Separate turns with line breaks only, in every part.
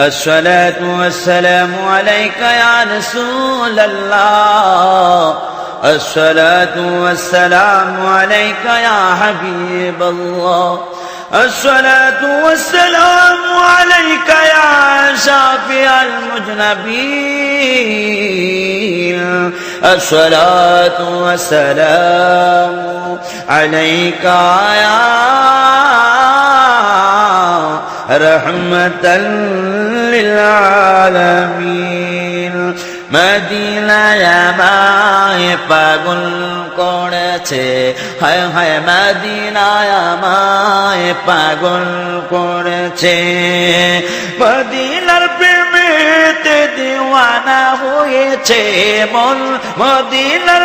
الصلاة والسلام عليك يا رسول الله. الصلاة والسلام عليك يا حبيب الله. الصلاة والسلام عليك يا شافي المذنبين الصلاة والسلام عليك يا رحمة للعالمين মদিনায় আমায় পাগল করেছে হায় হায় মদিনায় আমায় পাগল করেছে মদিনার প্রেমেতে দিওয়ানা হয়েছে মন মদিনার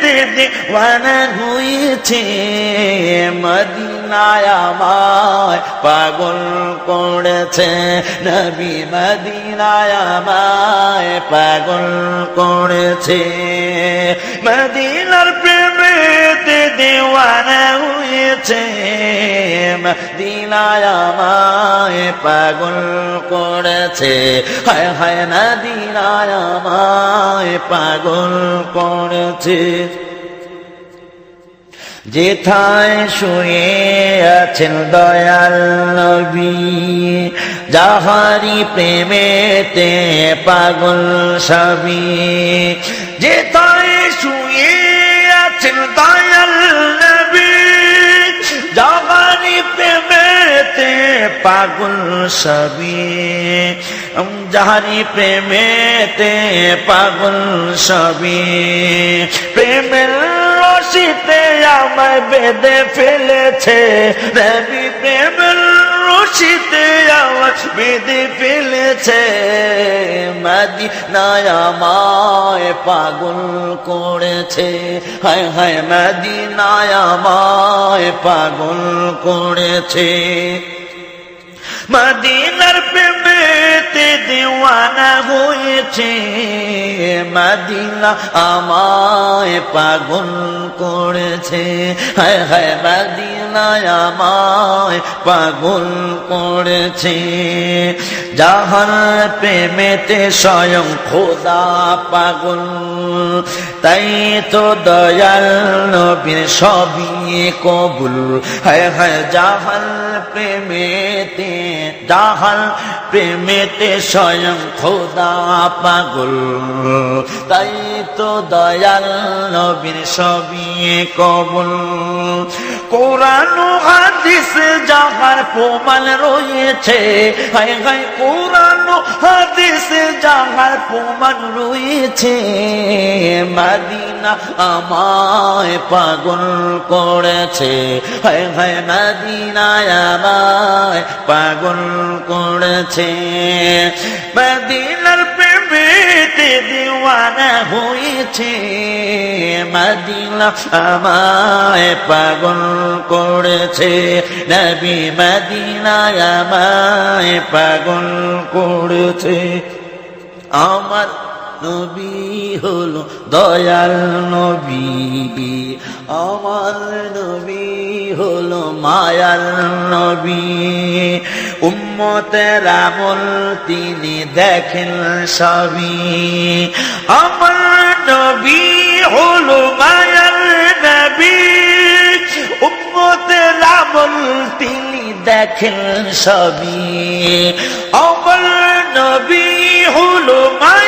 প্রেমেতে দিওয়ানা হয়েছে। মদিনায় পাগল করেছে। নবী মদিনায় পাগল করেছে। মদিনার প্রেমেতে দেওয়ানা মদিনায় আমায় পাগল করেছে। হায় হায় মদিনায় আমায় পাগল করেছে। যেথায় শুয়ে আছেন দয়াল নবী যাহারি প্রেমেতে পাগল সবই। যেথায় শুয়ে আছেন দয়াল পাগল সবই। যাহারি প্রেমেতে পাগল সবি প্রেমের রশিতে আমায় বেঁধে ফেলেছে। রবি প্রেমের রশিতে আমায় বেঁধে ফেলেছে। মাদি নায় আমায় পাগল করেছে। হায় হায় মাদি নায় আমায় পাগল করেছে। মদিনার প্রেমেতে দিওয়ানা হয়েছে মদিনা আমায় পাগল করেছে। হায় হায় মদিনা আমায় পাগল করেছে। যাহার প্রেমেতে স্বয়ং খোদা পাগল। তাই তো দয়াল নবীর সবই কবুল। হায় হায় যাহার প্রেমেতে যাহার প্রেমেতে স্বয়ং খোদা পাগল। তাই তো দয়াল নবীর সবই কবুল। কোরআন হাদিস যাহার প্রমাণ রয়েছে, হায় হায় কোরআন হাদিস যাহার প্রমাণ রয়েছে। মাদিনা আমায় পাগল করেছে, হায় হায় মাদিনায় আমায় পাগল করেছে। মদিনার প্রেমেতে দিওয়ানা হয়েছে। মদিনা আমায় পাগল করেছে। নবী মদিনায় আমায় পাগল করেছে। আমার নবী হলো দয়াল নবী। আমার নবী হলো মায়াল নবী। উম্মতের আমল তিনি দেখেন সবই। আমার নবী হলো মায়াল নবী। উম্মতের আমল তিনি দেখেন সবই। আমার নবী হলো মায়াল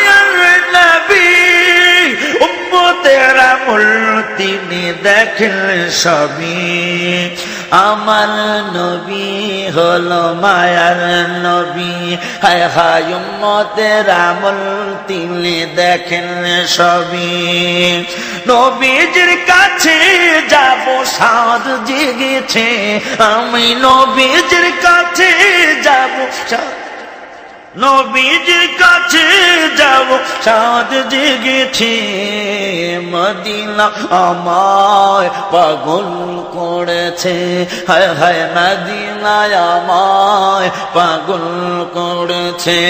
দেখেন সবই। আমার নবী হলো মায়ার নবী। হায় হায় উম্মতের আমল তিনি দেখেন সবই। নবীজির কাছে যাব, সাদ জেগেছে। আমি নবীজির কাছে যাব, সাদ নবীজির কাছে যাব। সাদ জেগেছে মদিনা, আমায় পাগল করেছে। হায় হায়, মদিনায় আমায় পাগল করেছে।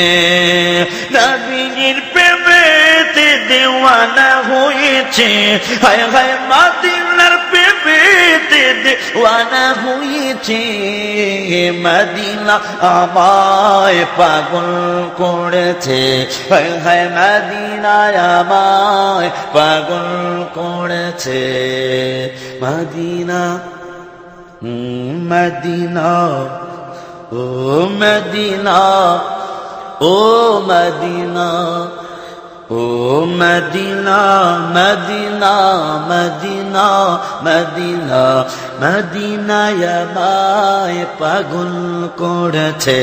নবীজির প্রেমেতে দেওয়ানা হয়েছে। হায় হায়, মদিনার প্রেম পেতে দেওয়ানা হয়েছে মদিনা, আমায় পাগল করেছে। হায় মদিনায় আমায় পাগল করেছে। মদিনা মদিনা, ও মদিনা ও মদিনা। ও মদিনা মদিনা মদিনা মদিনা, মদিনায় আমায় পাগল করেছে।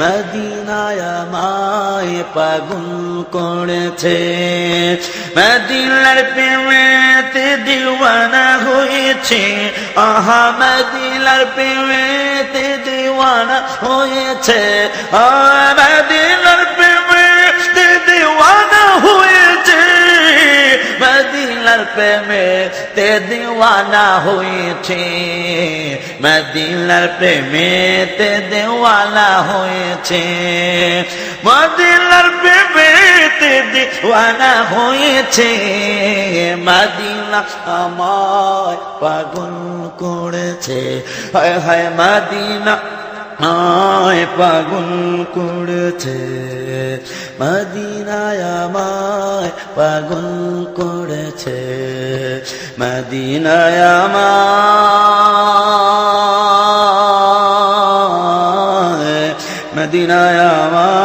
মদিনায় আমায় পাগল করেছে। মদিনার প্রেমেতে দিওয়ানা হয়েছে। আহা, মদিনার প্রেমেতে দিওয়ানা হয়েছে। আহা মদিনার প্রেমে তে দিওয়ানা হয়েছে। মদিনার প্রেমে তে দেওয়ানা হয়েছে। মদিনার প্রেমে তে দিওয়ানা হয়েছে। মদিনা আমায় পাগল করেছে। হায় হায়, মদিনা আয় পাগল করেছে। মদিনায় আমায় পাগল করেছে। মদিনায় আমায় মদিনায় আমায়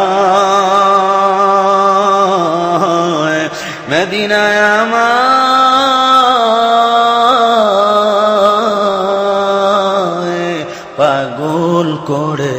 মদিনায় করে